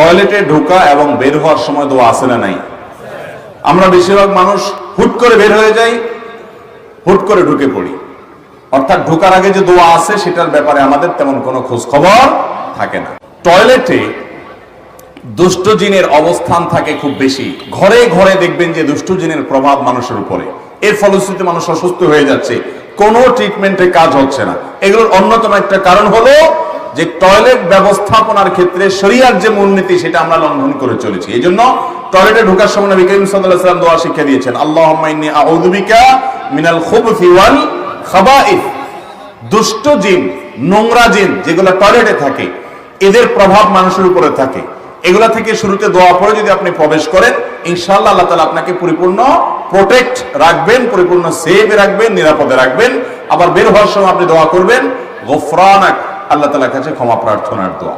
টয়লেটে ঢোকা এবং বের হওয়ার সময় দোয়া আছে না নাই? আমরা বেশিরভাগ মানুষ হুট করে বের হয়ে যাই, হুট করে ঢুকে পড়ি। অর্থাৎ ঢোকার আগে যে দোয়া আছে, সেটার ব্যাপারে আমাদের তেমন কোনো খোঁজ খবর থাকে না। টয়লেটে দুষ্ট জিনের অবস্থান থাকে খুব বেশি। ঘরে ঘরে দেখবেন যে দুষ্ট জিনের প্রভাব মানুষের উপরে। এর ফলশ্রুতিতে মানুষ অসুস্থ হয়ে যাচ্ছে। কোনো ট্রিটমেন্টে কাজ হচ্ছে না। এগুলোর অন্যতম একটা কারণ হলো যে টয়লেট ব্যবস্থাপনার ক্ষেত্রে শরিয়ার যে মূলনীতি, সেটা আমরা লঙ্ঘন করে চলেছি। এই জন্য টয়লেটে ঢোকার সময় নবী করিম সাল্লাল্লাহু আলাইহি দোয়া শিক্ষা দিয়েছেন, আল্লাহুম্মা ইন্নী আউযু বিকা মিনাল খুবুথি ওয়াল খাবাইথ দুষ্ট জিন, নোংরা জিন, যেগুলো টয়লেটে থাকে, এদের প্রভাব মানুষের উপরে থাকে। এগুলা থেকে শুরুতে দোয়া পরে যদি আপনি প্রবেশ করেন, ইনশাআল্লাহ আল্লাহ তাআলা আপনাকে পরিপূর্ণ প্রোটেক্ট রাখবেন, পরিপূর্ণ সেভ রাখবেন, নিরাপদে রাখবেন। আবার বের হওয়ার সময় আপনি দোয়া করবেন, গোফরানাক আল্লাহ তালার কাছে ক্ষমা প্রার্থনার দোয়া।